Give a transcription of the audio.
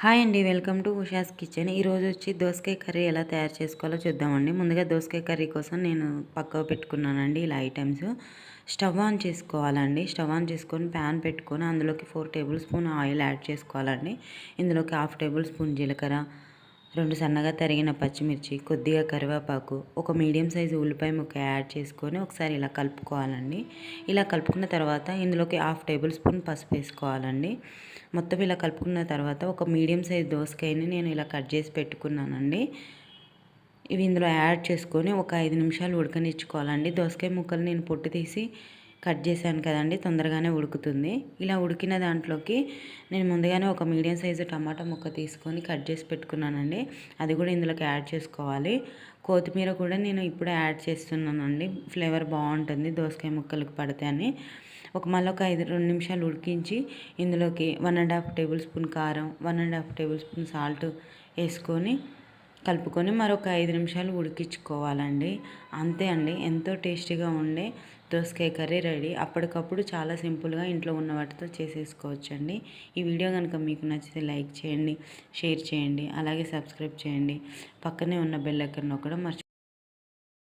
Hi అండి welcome to Usha's kitchen. ఈరోజు వచ్చి దోసకాయ కర్రీ ఎలా తయారు చేసుకోవాలో చూద్దామండి. ముందుగా దోసకాయ కర్రీ కోసం నేను పక్కకు పెట్టుకున్నానండి ఇలా ఐటమ్స్. స్టవ్ ఆన్ చేసుకోవాలండి. స్టవ్ ఆన్ చేసుకొని ప్యాన్ పెట్టుకొని అందులోకి four table spoon oil add చేసుకోవాలండి. ఇందులోకి హాఫ్ టేబుల్ స్పూన్ జీలకర్ర రెండు సన్నగా తరిగిన పచ్చిమిర్చి కొద్దిగా కరివేపాకు ఒక మీడియం సైజు ఉల్లిపాయ ముక్క యాడ్ చేసుకొని ఒకసారి ఇలా కలుపుకోవాలండి. ఇలా కలుపుకున్న తర్వాత ఇందులోకి హాఫ్ టేబుల్ స్పూన్ పసుపు వేసుకోవాలండి. మొత్తం ఇలా కలుపుకున్న తర్వాత ఒక మీడియం సైజ్ దోసకాయని నేను ఇలా కట్ చేసి పెట్టుకున్నానండి. ఇవి ఇందులో యాడ్ చేసుకొని ఒక ఐదు నిమిషాలు ఉడకనిచ్చుకోవాలండి. దోసకాయ ముక్కలు నేను పొట్టు తీసి కట్ చేశాను కదండి తొందరగానే ఉడుకుతుంది. ఇలా ఉడికిన దాంట్లోకి నేను ముందుగానే ఒక మీడియం సైజు టమాటా ముక్క తీసుకొని కట్ చేసి పెట్టుకున్నానండి. అది కూడా ఇందులోకి యాడ్ చేసుకోవాలి. కొత్తిమీర కూడా నేను ఇప్పుడే యాడ్ చేస్తున్నానండి. ఫ్లేవర్ బాగుంటుంది దోసకాయ ముక్కలకు పడితే అని. ఒక మళ్ళీ ఒక ఐదు రెండు నిమిషాలు ఉడికించి ఇందులోకి one and half table spoon కారం one and half tablespoon salt వేసుకొని కలుపుకొని మరొక ఐదు నిమిషాలు ఉడికించుకోవాలండి. అంతే అండి. ఎంతో టేస్టీగా ఉండే దోసకాయ కర్రీ రెడీ. అప్పటికప్పుడు చాలా సింపుల్గా ఇంట్లో ఉన్న వాటితో చేసేసుకోవచ్చండి. ఈ వీడియో కనుక మీకు నచ్చితే లైక్ చేయండి షేర్ చేయండి అలాగే సబ్స్క్రైబ్ చేయండి. పక్కనే ఉన్న బెల్ ఎక్కడ నొక్కడం మర్చి